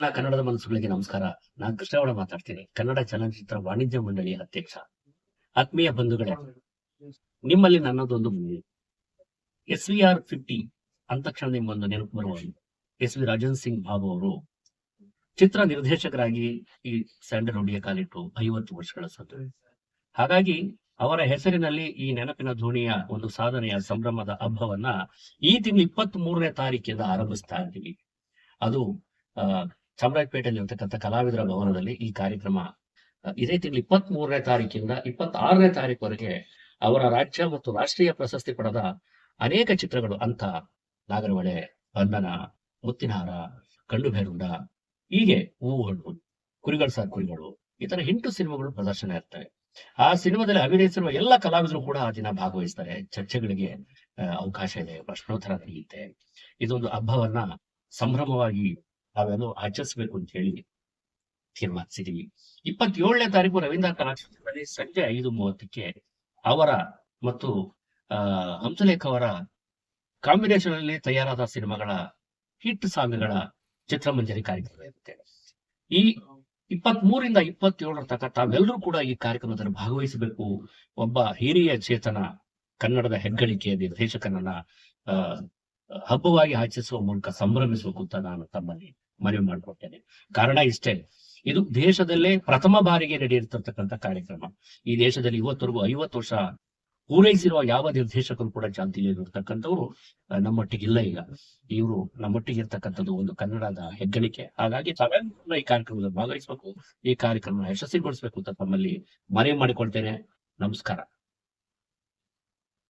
ಕನ್ನಡದ ಮನಸ್ಸುಗಳಿಗೆ ನಮಸ್ಕಾರ. ನಾನು ಕೃಷ್ಣಗೌಡ ಮಾತಾಡ್ತೀನಿ. ಕನ್ನಡ ಚಲನಚಿತ್ರ ವಾಣಿಜ್ಯ ಮಂಡಳಿಯ ಅಧ್ಯಕ್ಷ. ಆತ್ಮೀಯ ಬಂಧುಗಳೇ ನಿಮ್ಮಲ್ಲಿ ನನ್ನದೊಂದು ಎಸ್ ವಿ ಆರ್ ಫಿಫ್ಟಿ ಅಂದ ತಕ್ಷಣ ನಿಮ್ಮೊಂದು ನೆನಪು ಬರುವ ಎಸ್ ವಿ ರಾಜನ್ ಸಿಂಗ್ ಬಾಬು ಅವರು ಚಿತ್ರ ನಿರ್ದೇಶಕರಾಗಿ ಈ ಸ್ಯಾಂಡಲ್ವುಡ್ಗೆ ಕಾಲಿಟ್ಟು ಐವತ್ತು ವರ್ಷಗಳ ಸಂತ ಹಾಗಾಗಿ ಅವರ ಹೆಸರಿನಲ್ಲಿ ಈ ನೆನಪಿನ ಧ್ವನಿಯ ಒಂದು ಸಾಧನೆಯ ಸಂಭ್ರಮದ ಹಬ್ಬವನ್ನ ಈ ತಿಂಗಳು ಇಪ್ಪತ್ತ್ ಮೂರನೇ ತಾರೀಕಿಂದ ಆರಂಭಿಸ್ತಾ ಇದ್ದೀವಿ. ಅದು ಆ, ಚಾಮರಾಜಪೇಟೆಯಲ್ಲಿ ಇರ್ತಕ್ಕಂಥ ಕಲಾವಿದರ ಭವನದಲ್ಲಿ ಈ ಕಾರ್ಯಕ್ರಮ ಇದೇ ತಿಂಗಳು ಇಪ್ಪತ್ತ್ ಮೂರನೇ ತಾರೀಕಿಂದ ಇಪ್ಪತ್ತಾರನೇ ತಾರೀಕುವರೆಗೆ ಅವರ ರಾಜ್ಯ ಮತ್ತು ರಾಷ್ಟ್ರೀಯ ಪ್ರಶಸ್ತಿ ಪಡೆದ ಅನೇಕ ಚಿತ್ರಗಳು ಅಂತ ನಾಗರಹೊಳೆ, ಬಂಧನ, ಮುತ್ತಿನಹಾರ ಕಂಡು ಬೇರುಂಡ ಹೀಗೆ ಹೂವುಗಳು, ಕುರಿಗಳು ಸಾರ್ ಕುರಿಗಳು, ಈ ತರ ಎಂಟು ಸಿನಿಮಾಗಳು ಪ್ರದರ್ಶನ ಇರ್ತವೆ. ಆ ಸಿನಿಮಾದಲ್ಲಿ ಅಭಿನಯಿಸಿರುವ ಎಲ್ಲ ಕಲಾವಿದರು ಕೂಡ ಆ ದಿನ ಭಾಗವಹಿಸ್ತಾರೆ. ಚರ್ಚೆಗಳಿಗೆ ಅವಕಾಶ ಇದೆ, ಪ್ರಶ್ನೋತ್ತರ ನಡೆಯುತ್ತೆ ಇದೊಂದು ಹಬ್ಬವನ್ನ ಸಂಭ್ರಮವಾಗಿ ನಾವೆಲ್ಲೂ ಆಚರಿಸಬೇಕು ಅಂತ ಹೇಳಿ ತೀರ್ಮಾನಿಸಿದೀವಿ. ಇಪ್ಪತ್ತೇಳನೇ ತಾರೀಕು ರವೀಂದ್ರ ಕಲಾಕ್ಷೇತ್ರದಲ್ಲಿ ಸಂಜೆ ಐದು ಮೂವತ್ತಕ್ಕೆ ಅವರ ಮತ್ತು ಹಂಸಲೇಖ ಅವರ ಕಾಂಬಿನೇಷನ್ ಅಲ್ಲಿ ತಯಾರಾದ ಸಿನಿಮಾಗಳ ಹಿಟ್ ಸಾಂಗ್ಗಳ ಚಿತ್ರಮಂಜರಿ ಕಾರ್ಯಕ್ರಮ ಇರುತ್ತೆ. ಈ ಇಪ್ಪತ್ತ್ ಮೂರಿಂದ ಇಪ್ಪತ್ತೇಳರ ತನಕ ತಾವೆಲ್ಲರೂ ಕೂಡ ಈ ಕಾರ್ಯಕ್ರಮದಲ್ಲಿ ಭಾಗವಹಿಸಬೇಕು. ಒಬ್ಬ ಹಿರಿಯ ಚೇತನ ಕನ್ನಡದ ಹೆಗ್ಗಳಿಕೆ ನಿರ್ದೇಶಕನನ್ನ ಹಬ್ಬವಾಗಿ ಆಚರಿಸುವ ಮೂಲಕ ಸಂಭ್ರಮಿಸಬೇಕು ಅಂತ ನಾನು ತಮ್ಮಲ್ಲಿ ಮನವಿ ಮಾಡಿಕೊಡ್ತೇನೆ ಕಾರಣ ಇಷ್ಟೇ ಇದು ದೇಶದಲ್ಲೇ ಪ್ರಥಮ ಬಾರಿಗೆ ನಡೆಯುತ್ತಿರ್ತಕ್ಕಂಥ ಕಾರ್ಯಕ್ರಮ. ಈ ದೇಶದಲ್ಲಿ ಇವತ್ತರೆಗೂ ಐವತ್ತು ವರ್ಷ ಪೂರೈಸಿರುವ ಯಾವ ನಿರ್ದೇಶಕರು ಕೂಡ ಆ, ನಮ್ಮೊಟ್ಟಿಗೆ ಇಲ್ಲ ಈಗ. ಇವರು ನಮ್ಮೊಟ್ಟಿಗೆ ಇರ್ತಕ್ಕಂಥದ್ದು ಒಂದು ಕನ್ನಡದ ಹೆಗ್ಗಳಿಕೆ. ಹಾಗಾಗಿ ತಾವೆಲ್ಲ ಈ ಕಾರ್ಯಕ್ರಮದಲ್ಲಿ ಭಾಗವಹಿಸಬೇಕು ಈ ಕಾರ್ಯಕ್ರಮ ಯಶಸ್ವಿಗೊಳಿಸಬೇಕು ಅಂತ ತಮ್ಮಲ್ಲಿ ಮನವಿ ಮಾಡಿಕೊಳ್ತೇನೆ. ನಮಸ್ಕಾರ.